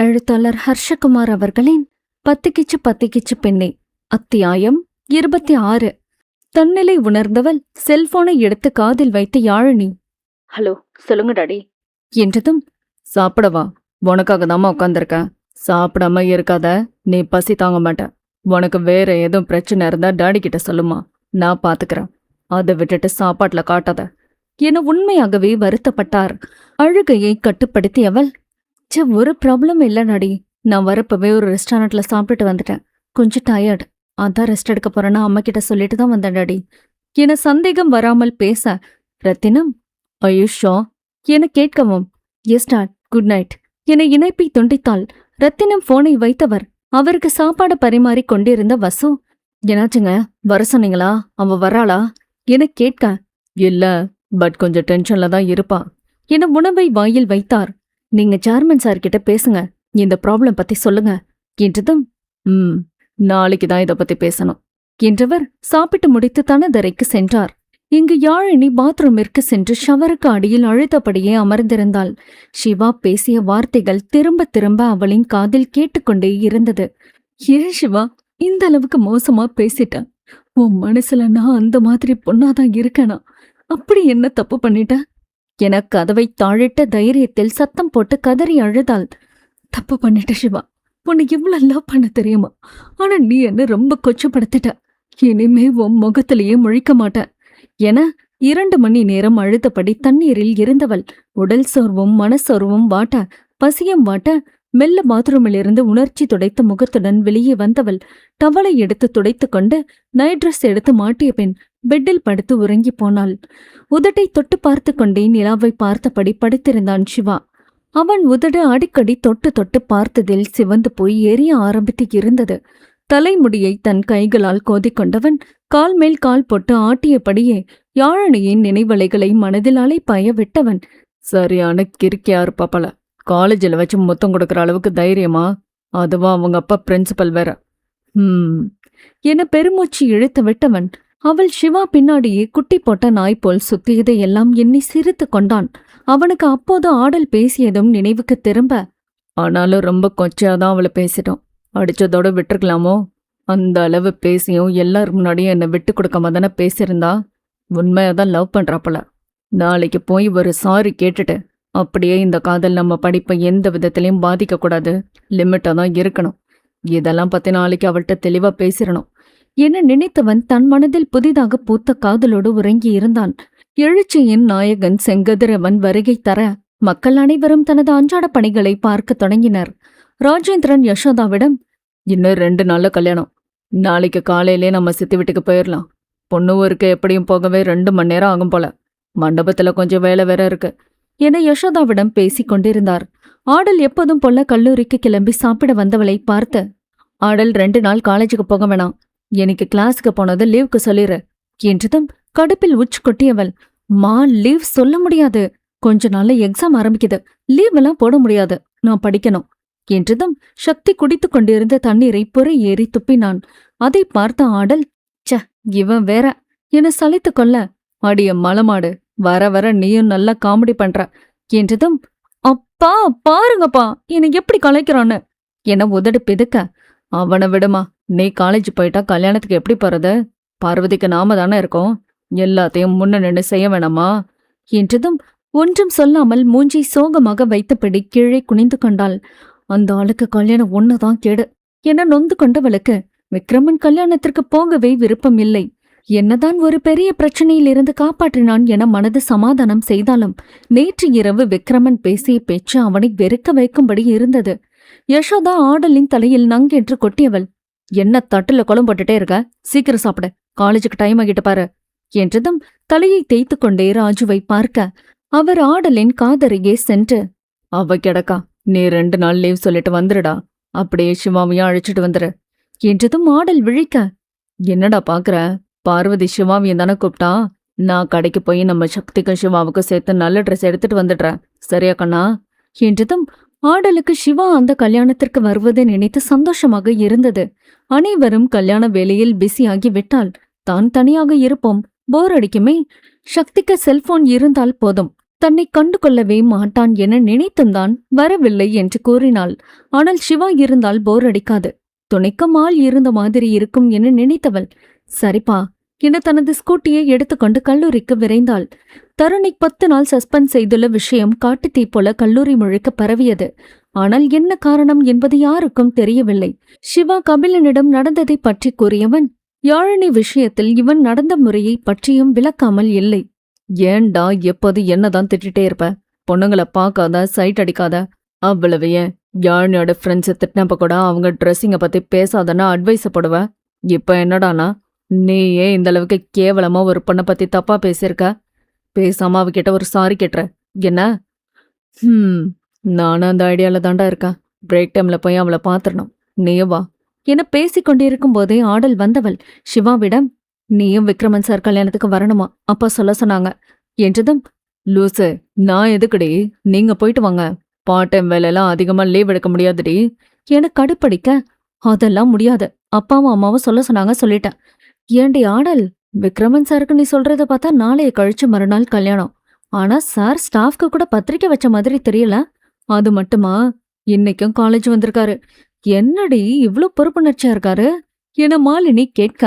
எழுத்தாளர் ஹர்ஷகுமார் அவர்களின் பத்திக்கிச்சு பத்திக்கிச்சு பெண்ணே அத்தியாயம் இருபத்தி ஆறு தன்னிலை உணர்ந்தவள் செல்போனை எடுத்து காதில் வைத்த யாழினி. ஹலோ சொல்லுங்க டாடி. என்றதும் சாப்பிடவா உனக்காக தாம்மா உட்காந்துருக்கேன் சாப்பிடாம இருக்காத நீ பசி தாங்க மாட்ட. உனக்கு வேற எதுவும் பிரச்சனை இருந்தா டாடி கிட்ட சொல்லுமா நான் பாத்துக்கிறேன். அதை விட்டுட்டு சாப்பாட்டுல காட்டாத. என உண்மையாகவே வருத்தப்பட்டார். அழுகையை கட்டுப்படுத்தியவள் ச்சே ஒரு ப்ராப்ளம் இல்ல நடி. நான் வரப்பவே ஒரு ரெஸ்டாரண்ட்ல சாப்பிட்டுட்டு வந்துட்டேன். கொஞ்சம் டயர்ட் அதான் ரெஸ்ட் எடுக்க போறேன்னு அம்மா கிட்ட சொல்லிட்டு தான் வந்தேன் டாடி என சந்தேகம் வராமல் பேச ரத்தினம் ஐயுஷோ என கேட்கவும் எஸ் டாட் குட் நைட் என இணைப்பை துண்டித்தாள். ரத்தினம் போனை வைத்தவர். அவருக்கு சாப்பாடு பரிமாறி கொண்டிருந்த வசு என்னாச்சுங்க? வர சொன்னீங்களா? அவ வராளா? என கேட்க இல்ல பட் கொஞ்சம் டென்ஷன்ல தான் இருப்பா. என உணவை வாயில் வைத்தார். நீங்க சேர்மன் சார் கிட்ட பேசுங்க. இந்த ப்ராப்ளம் பத்தி சொல்லுங்க. என்றதும் ம் நாளைக்கு தான் இத பத்தி பேசணும். என்றவர் சாப்பிட்டு முடித்து தனதரைக்கு சென்றார். இங்கு யாழினி பாத்ரூமிற்கு சென்று ஷவருக்கு அடியில் அழுத்தபடியே அமர்ந்திருந்தாள். சிவா பேசிய வார்த்தைகள் திரும்ப திரும்ப அவளின் காதில் கேட்டுக்கொண்டே இருந்தது. ஏன் சிவா இந்த அளவுக்கு மோசமா பேசிட்டேன் உன் மனசுல நான் அந்த மாதிரி பொண்ணாதான் இருக்கேனா? அப்படி என்ன தப்பு பண்ணிட்டேன் என கதவை தாழிட்ட தைரியத்தில் சத்தம் போட்டு கதறி அழுதாள். தப்பு பண்ணிட்ட சிவா. உன்னை இவ்வளோ லவ் பண்ண தெரியுமா? ஆனா நீ என்ன ரொம்ப கொச்சப்படுத்திட்ட. இனிமே உன் முகத்திலேயே முழிக்க மாட்டேன். என இரண்டு மணி நேரம் அழுத்தபடி தண்ணீரில் இருந்தவள் உடல் சோர்வும் மனசோர்வும் வாட்ட பசியும் வாட்ட மெல்ல பாத்ரூமிலிருந்து உணர்ச்சி துடைத்த முகத்துடன் வெளியே வந்தவள் டவலை எடுத்து துடைத்துக் கொண்டு நைட் ட்ரெஸ் எடுத்து மாட்டிய பின் பெட்டில் படுத்து உறங்கி போனாள். உதட்டை தொட்டு பார்த்து கொண்டே நிலாவை பார்த்தபடி படுத்திருந்தான் சிவா. அவன் உதடு அடிக்கடி தொட்டு தொட்டு பார்த்ததில் சிவந்து போய் எரிய ஆரம்பித்து இருந்தது. தலைமுடியை தன் கைகளால் கோதிக்கொண்டவன் கால் மேல் கால் போட்டு ஆட்டியபடியே யாழனையின் நினைவலைகளை மனதிலாலே பய விட்டவன் சரியான கிறுக்கியா இருப்பாப்பல காலேஜில் வச்சு முத்தம் கொடுக்கற அளவுக்கு தைரியமா? அதுவா அவங்க அப்பா பிரின்சிபல் வேற. ஹம். என பெருமூச்சு இழுத்து விட்டவன் அவள் சிவா பின்னாடியே குட்டி போட்ட நாய் போல் சுத்தியதை எல்லாம் எண்ணி சிரித்து கொண்டான். அவனுக்கு அப்போது ஆடல் பேசியதும் நினைவுக்கு திரும்ப ஆனாலும் ரொம்ப கொச்சையாதான் அவளை பேசிட்டோம். அடிச்சதோட விட்டுருக்கலாமோ? அந்த அளவு பேசியும் எல்லார் முன்னாடியும் என்னை விட்டு கொடுக்காம தானே பேசியிருந்தா? உண்மையாதான் லவ் பண்றாப்பல. நாளைக்கு போய் ஒரு சாரி கேட்டுட்டு அப்படியே இந்த காதல் நம்ம படிப்பை எந்த விதத்திலையும் பாதிக்கக்கூடாது லிமிட்டா தான் இருக்கணும். இதெல்லாம் பத்தி நாளைக்கு அவள்கிட்ட தெளிவா பேசிடணும். என நினைத்தவன் தன் மனதில் புதிதாக பூத்த காதலோடு உறங்கி இருந்தான். எழுச்சியின் நாயகன் செங்கதிரவன் வருகை தர மக்கள் அனைவரும் தனது அன்றாட பணிகளை பார்க்கத் தொடங்கினர். ராஜேந்திரன் யசோதாவிடம் இன்னும் ரெண்டு நாள்ல கல்யாணம். நாளைக்கு காலையிலே நம்ம சித்தி வீட்டுக்கு போயிடலாம் பொண்ணு ஊருக்கு எப்படியும் போகவே ரெண்டு மணி நேரம் ஆகும் போல. மண்டபத்துல கொஞ்சம் வேலை வேற இருக்கு என யசோதாவிடம் பேசிக் கொண்டிருந்தார். ஆடல் எப்போதும் போல கல்லூரிக்கு கிளம்பி சாப்பிட வந்தவளை பார்த்து ஆடல் ரெண்டு நாள் காலேஜுக்கு போக வேணாம். எனக்கு கிளாஸுக்கு போனது லீவுக்கு சொல்லிரு என்றதும் கடுப்பில் உச்சு கொட்டியவள் மா லீவ் சொல்ல முடியாது. கொஞ்ச நாள்ல எக்ஸாம் ஆரம்பிக்குது. லீவ் எல்லாம் போட முடியாது. நான் படிக்கணும். என்றதும் சக்தி குடித்துக் கொண்டிருந்த தண்ணீரை புற ஏறி துப்பினான். அதை பார்த்த ஆடல் ச்ச இவன் வேற. என சளைத்து கொள்ள அடிய மலமாடு. வர வர நீயும் நல்லா காமெடி பண்ற. என்றதும் அப்பா பாருங்கப்பா. என்னை எப்படி கலைக்கிறான்னு? என உதடு பிதுக்க அவனை விடுமா. நீ காலேஜ் போயிட்டா கல்யாணத்துக்கு எப்படி போறது? பார்வதிக்கு நாம தானே இருக்கோம். எல்லாத்தையும் முன்ன நின்று செய்ய வேணாமா? என்றதும் ஒன்றும் சொல்லாமல் மூஞ்சி சோகமாக வைத்தபடி கீழே குனிந்து கொண்டாள். அந்த ஆளுக்கு கல்யாணம் ஒண்ணுதான் கேடு என நொந்து கொண்டவளுக்கு விக்ரமன் கல்யாணத்திற்கு போகவே விருப்பம் இல்லை. என்னதான் ஒரு பெரிய பிரச்சனையில் இருந்து காப்பாற்றினான் என மனது சமாதானம் செய்தாலும் நேற்று இரவு விக்ரமன் பேசிய பேச்சு அவனை வெறுக்க வைக்கும்படி இருந்தது. யசோதா ஆடலின் தலையில் நங்கென்று கொட்டியவள் என்ன தட்டுல குழம்பட்டுட்டே இருக்க? சீக்கிரம் சாப்பிடு. காலேஜுக்கு டைம் ஆகிட்டு பாரு. என்றதும் தலையை தேய்த்து கொண்டே ராஜுவை பார்க்க அவர் ஆடலின் காதருகே சென்று அவ கிடக்கா? நீ ரெண்டு நாள் லீவ் சொல்லிட்டு வந்துடுடா அப்படியே சிவாவையும் அழைச்சிட்டு வந்துரு. என்றதும் ஆடல் விழிக்க என்னடா பாக்குற? பார்வதி சிவாவையும் தானே கூப்பிட்டா? நான் கடைக்கு போய் நம்ம சக்திக்கும் சிவாவுக்கும் சேர்த்து நல்ல ட்ரெஸ் எடுத்துட்டு வந்துடுறேன். சரியா கண்ணா? என்றதும் ஆடலுக்கு சிவா அந்த கல்யாணத்திற்கு வருவதை நினைத்து சந்தோஷமாக இருந்தது. அனைவரும் கல்யாண வேலையில் பிஸியாகி விட்டால் தான் தனியாக இருப்போம். போர் அடிக்குமே. சக்திக்கு செல்போன் இருந்தால் போதும். தன்னை கண்டு கொள்ளவே மாட்டான் என நினைத்தும்தான் வரவில்லை என்று கூறினாள். ஆனால் சிவா இருந்தால் போர் அடிக்காது. துணைக்கும் ஆள் இருந்த மாதிரி இருக்கும் என நினைத்தவள் சரிப்பா என தனது ஸ்கூட்டியை எடுத்துக்கொண்டு கல்லூரிக்கு விரைந்தாள். தருணை பத்து நாள் சஸ்பெண்ட் செய்துள்ள விஷயம் காட்டுத்தீ போல கல்லூரி முழுக்க பரவியது. ஆனால் என்ன காரணம் என்பது யாருக்கும் தெரியவில்லை. சிவா கபிலனிடம் நடந்ததை பற்றி கூறியவன் யாழினி விஷயத்தில் இவன் நடந்த முறையை பற்றியும் விளக்காமல் இல்லை. ஏன்டா எப்போது என்னதான் திட்டிட்டே இருப்ப? பொண்ணுங்களை பார்க்காத சைட் அடிக்காத. அவ்வளவு ஏன்? யாழினியோட ஃப்ரெண்ட்ஸை திட்டினப்ப கூட அவங்க ட்ரெஸ்ஸிங்கை பத்தி பேசாதன்னா அட்வைஸ் போடுவ? இப்ப என்னடானா? நீ ஏன் இந்த அளவுக்கு கேவலமா ஒரு பொண்ணை பத்தி தப்பா பேசியிருக்க? பேசாம அவகிட்ட ஒரு சாரி கேட்டுற என்ன? ஹம். நானும் அந்த ஐடியாவில் தாண்டா இருக்கேன். பிரேக் டைம்ல போய் அவளை பாத்துறணும். நீயும் வா. என பேசிக்கொண்டே கொண்டிருக்கும் போதே ஆடல் வந்தவள் சிவாவிடம் நீயும் விக்ரமன் சார் கல்யாணத்துக்கு வரணுமா? அப்பா சொல்ல சொன்னாங்க. என்றதும் லூசு நான் எதுக்குடி? நீங்க போயிட்டு வாங்க. பார்ட் டைம் வேலையெல்லாம் அதிகமா லீவ் எடுக்க முடியாதுடி. என கடுப்படிக்க அதெல்லாம் முடியாது. அப்பாவும் அம்மாவும் சொல்ல சொன்னாங்க சொல்லிட்டேன். ஏண்டி ஆடல் விக்ரமன் சாருக்கு நீ சொல்றத பார்த்தா நாளைய கழிச்சு மறுநாள் கல்யாணம். ஆனா சார் ஸ்டாஃப்க்கு கூட பத்திரிக்கை வச்ச மாதிரி தெரியல. அது மட்டுமா? இன்னைக்கும் காலேஜ் வந்திருக்காரு. என்னடி இவ்ளோ பொறுப்புணர்ச்சியா இருக்காரு? என மாலினி கேட்க.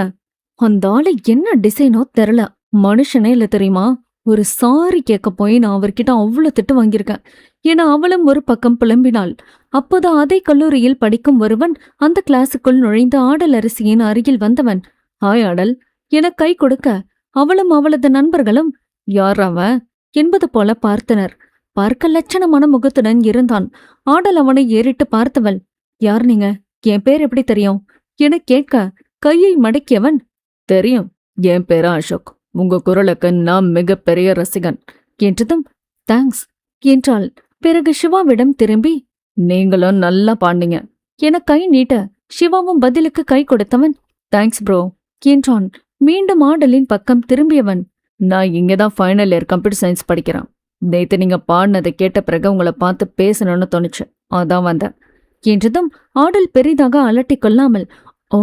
அந்த ஆளு என்ன டிசைனோ தெரில மனுஷனே இல்ல தெரியுமா? ஒரு சாரி கேட்க போய் நான் அவர்கிட்ட அவ்வளவு திட்டு வாங்கியிருக்கேன். என அவளும் ஒரு பக்கம் புலம்பினாள். அப்போது அதே கல்லூரியில் படிக்கும் ஒருவன் அந்த கிளாஸுக்குள் நுழைந்து ஆடல் அரிசியின் அருகில் வந்தவன். ஹாய் ஆடல் என கை கொடுக்க அவளும் அவளது நண்பர்களும் யார் அவன் என்பது போல பார்த்தனர். பார்க்க லட்சணமான முகத்துடன் இருந்தான். ஆடல் அவனை ஏறிட்டு பார்த்தவள் யார் நீங்க? என் பேர் எப்படி தெரியும்? என கேட்க கையை மடக்கியவன் தெரியும். என் பேரா அசோக். உங்க குரலுக்கு நான் மிகப்பெரிய ரசிகன். என்றதும் தேங்க்ஸ் என்றாள். பிறகு சிவாவிடம் திரும்பி நீங்களும் நல்லா பாண்டிங்க என கை நீட்ட சிவாவும் பதிலுக்கு கை கொடுத்தவன் தேங்க்ஸ் ப்ரோ. என்றான். மீண்டும் ஆடலின் பக்கம் திரும்பியவன் நான் இங்கதான் ஃபைனல் இயர் கம்ப்யூட்டர் சயின்ஸ் படிக்கிறேன். நேத்து நீங்க பாடினதை கேட்ட பிறகு உங்களை பார்த்து பேசணும்னு தோணுச்சு. அதான் வந்தேன். என்றதும் ஆடல் பெரிதாக அலட்டிக் கொள்ளாமல் ஓ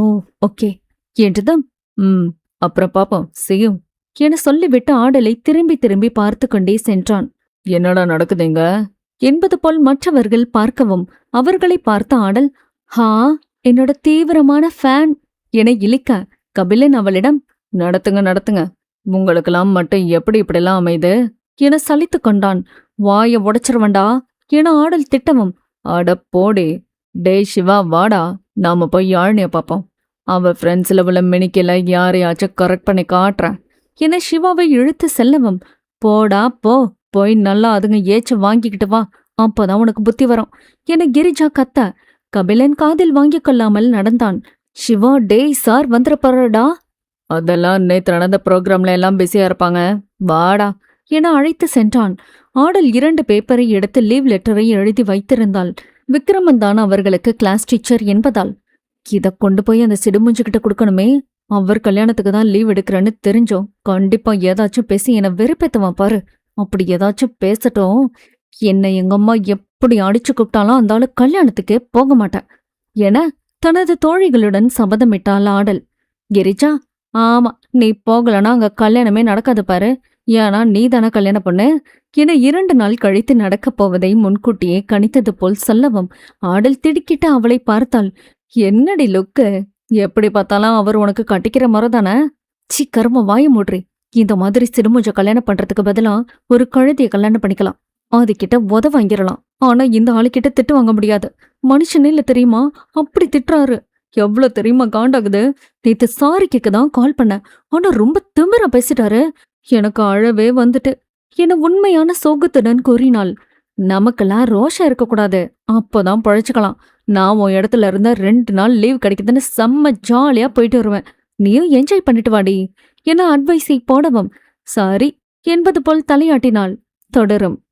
ஓகே. என்றதும் ம் அப்புறம் பாப்போம். செய்யும் என சொல்லிவிட்டு ஆடலை திரும்பி திரும்பி பார்த்து கொண்டே சென்றான். என்னடா நடக்குதுங்க என்பது போல் மற்றவர்கள் பார்க்கவும் அவர்களை பார்த்த ஆடல் ஹா என்னோட தீவிரமான ஃபேன் என இழிக்க கபிலன் அவளிடம் நடத்துங்க நடத்துங்க. உங்களுக்கெல்லாம் மட்டும் எப்படி இப்படிலாம் அமைது? என சலித்து கொண்டான். வாய உடைச்சிருவண்டா? என ஆடல் திட்டமும் அட போடே. டேய் சிவா வாடா. நாம போய் யாழ்னிய பாப்போம். அவ ஃப்ரெண்ட்ஸ்ல உள்ள மினிக்கில யாரையாச்சும் கரெக்ட் பண்ணி காட்டுறேன் என சிவாவை இழுத்து செல்லவும் போடா போ. போய் நல்லா அதுங்க ஏச்சு வாங்கிக்கிட்டு வா. அப்பதான் உனக்கு புத்தி வரும். என கிரிஜா கத்த. கபிலன் காதில் வாங்கிக் கொள்ளாமல் நடந்தான். சிவா டேய் சார் வந்துட போறடா அதெல்லாம் நேத்து நடந்த ப்ரோக்ராம்ல எல்லாம் பிஸியா இருப்பாங்க. வாடா. என அழைத்து சென்றான். ஆடல் இரண்டு பேப்பரை எடுத்து லீவ் லெட்டரை எழுதி வைத்திருந்தாள். விக்ரமன் தான் அவர்களுக்கு கிளாஸ் டீச்சர் என்பதால். இத கொண்டு போய் அந்த சிடுமுஞ்சுகிட்ட கொடுக்கணுமே. அவர் கல்யாணத்துக்கு தான் லீவ் எடுக்கிறேன்னு தெரிஞ்சோம். கண்டிப்பா ஏதாச்சும் பேசி என்னை வெறுப்பேத்துவான் பாரு. அப்படி ஏதாச்சும் பேசட்டும். என்னை எங்க அம்மா எப்படி அடிச்சு கூப்பிட்டாலும் அந்த ஆளு கல்யாணத்துக்கே போக மாட்டேன் என தனது தோழிகளுடன் சபதமிட்டாள் ஆடல். கிரிஜா ஆமா நீ போகலனா அங்க கல்யாணமே நடக்காது பாரு. ஏன்னா நீ தானே கல்யாணம் பண்ணு. என இரண்டு நாள் கழித்து நடக்கப் போவதை முன்கூட்டியே கணித்தது போல் சொல்லவும் ஆடல் திடுக்கிட்டு அவளை பார்த்தாள். என்னடி லுக்கு? எப்படி பார்த்தாலும் அவர் உனக்கு கட்டிக்கிற முறை தானே? சி கரும வாய மூட்ரி இந்த மாதிரி சிறுமுஞ்ச கல்யாணம் பண்றதுக்கு பதிலா ஒரு கழுதியை கல்யாணம் பண்ணிக்கலாம். அதுகிட்ட உத வாங்கிடலாம். ஆனா இந்த ஆளுகிட்ட திட்டு வாங்க முடியாது. மனுஷனே இல்ல தெரியுமா? அப்படி திட்டுறாரு. எவ்வளவு தெரியுமா காண்டாகுது? நேத்து சாரி கேட்க தான் கால் பண்ணேன். ஆனா ரொம்ப திமிரா பேசிட்டாரு. எனக்கு அழவே வந்துட்டு. என்ன உண்மையான சோகத்துடன் கூறினாள். நமக்கெல்லாம் ரோஷம் இருக்கக்கூடாது. அப்போதான் பழைச்சுக்கலாம். நான் உன் இடத்துல இருந்தா ரெண்டு நாள் லீவ் கிடைக்குதுன்னு செம்ம ஜாலியா போயிட்டு வருவேன். நீயும் என்ஜாய் பண்ணிட்டு வாடி. என அட்வைஸை போடவும். சாரி என்பது போல் தலையாட்டினாள். தொடரும்.